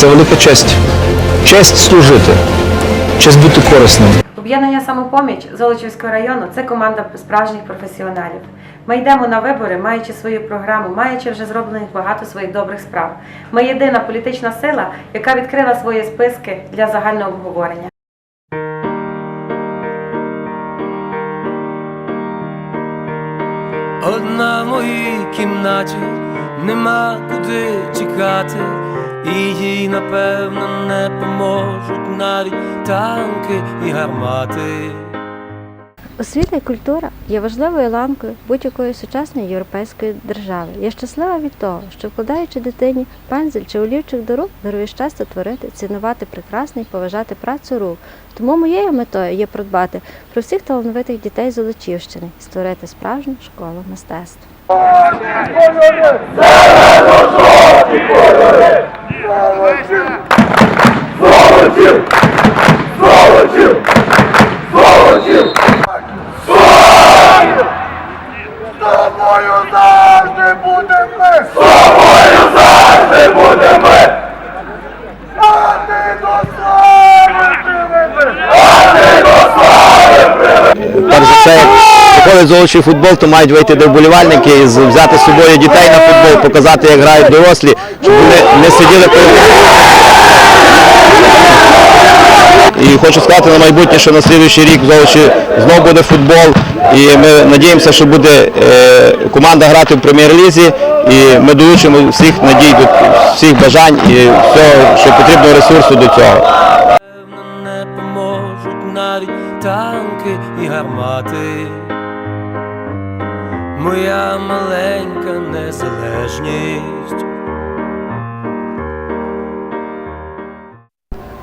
Це велика честь. Честь служити, честь бути корисним. Об'єднання самопоміч Золочівського району це команда справжніх професіоналів. Ми йдемо на вибори, маючи свою програму, маючи вже зроблених багато своїх добрих справ. Ми єдина політична сила, яка відкрила свої списки для загального обговорення. Одна в моїй кімнаті нема куди тікати, і їй напевно не поможуть навіть танки і гармати. Освіта і культура є важливою ланкою будь-якої сучасної європейської держави. Я щаслива від того, що вкладаючи дитині пензель чи олівчик до рук, дарує щастя творити, цінувати прекрасне і поважати працю рук. Тому моєю метою є продбати про всіх талановитих дітей Золочівщини і створити справжню школу мистецтв. тобою завжди будемо ми! З тобою завжди будемо ми! А ти до слави приведи! А ти до слави приведи! Перш за все, приходить золочий футбол, то мають вийти до вболівальники, і взяти з собою дітей на футбол, показати, як грають дорослі, щоб вони не сиділи перед і хочу сказати на майбутнє, що на слідуючий рік знову буде футбол. І ми надіємося, що буде е, команда грати в прем'єр-лізі. І ми долучимо всіх надій, всіх бажань і всього, що потрібно ресурсу до цього. Не поможуть навіть танки і гармати. Моя маленька незалежність.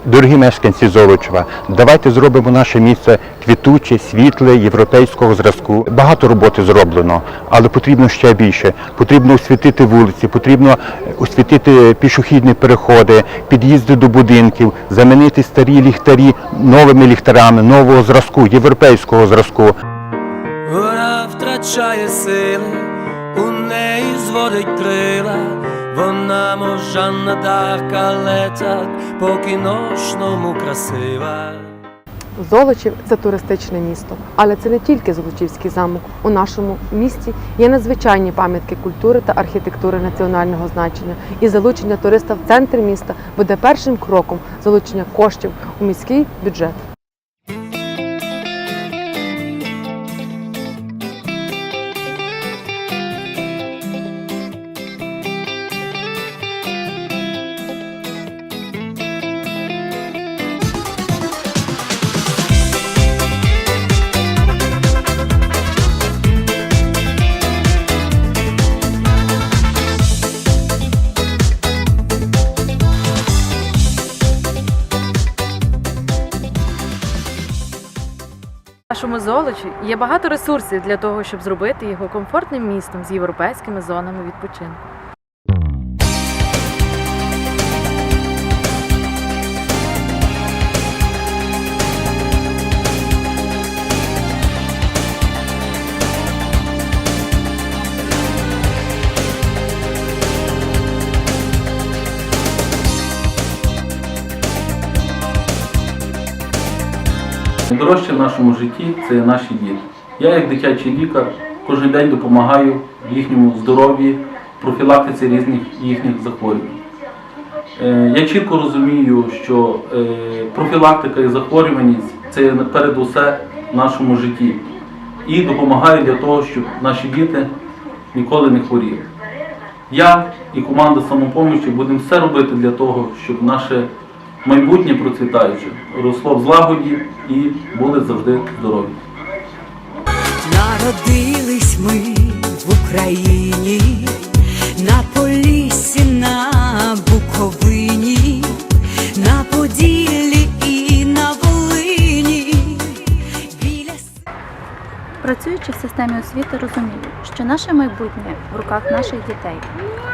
Дорогі мешканці Золочева, давайте зробимо наше місце квітуче, світле, європейського зразку. Багато роботи зроблено, але потрібно ще більше. Потрібно освітити вулиці, потрібно е, освітити пішохідні переходи, під'їзди до будинків, замінити старі ліхтарі новими ліхтарами, нового зразку, європейського зразку. Вона втрачає сили, у неї зводить крила, вона мов Жанна Дарк, але так по-кіношному красива. Золочів це туристичне місто, але це не тільки Золочівський замок. У нашому місті є надзвичайні пам'ятки культури та архітектури національного значення. І залучення туриста в центр міста буде першим кроком залучення коштів у міський бюджет. Нашому золочі є багато ресурсів для того, щоб зробити його комфортним містом з європейськими зонами відпочинку. Найдорожче в нашому житті це наші діти. Я, як дитячий лікар, кожен день допомагаю їхньому здоров'ї, профілактиці різних їхніх захворювань. Е, Я чітко розумію, що е, профілактика і захворюваність це перед в нашому житті. І допомагаю для того, щоб наші діти ніколи не хворіли. Я і команда самопомочі будемо все робити для того, щоб наше майбутнє процвітаюче росло в злагоді і були завжди здорові. Народились ми в Україні, на Поліссі, Працюючи в системі освіти, розумію, що наше майбутнє в руках наших дітей,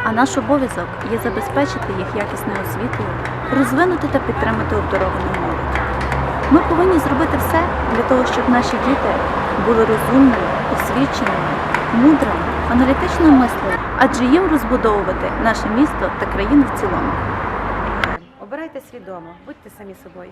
а наш обов'язок є забезпечити їх якісною освітою, розвинути та підтримати обдаровану молодь. Ми повинні зробити все для того, щоб наші діти були розумними, освіченими, мудрими, аналітично мислили, адже їм розбудовувати наше місто та країну в цілому. Обирайте свідомо, будьте самі собою.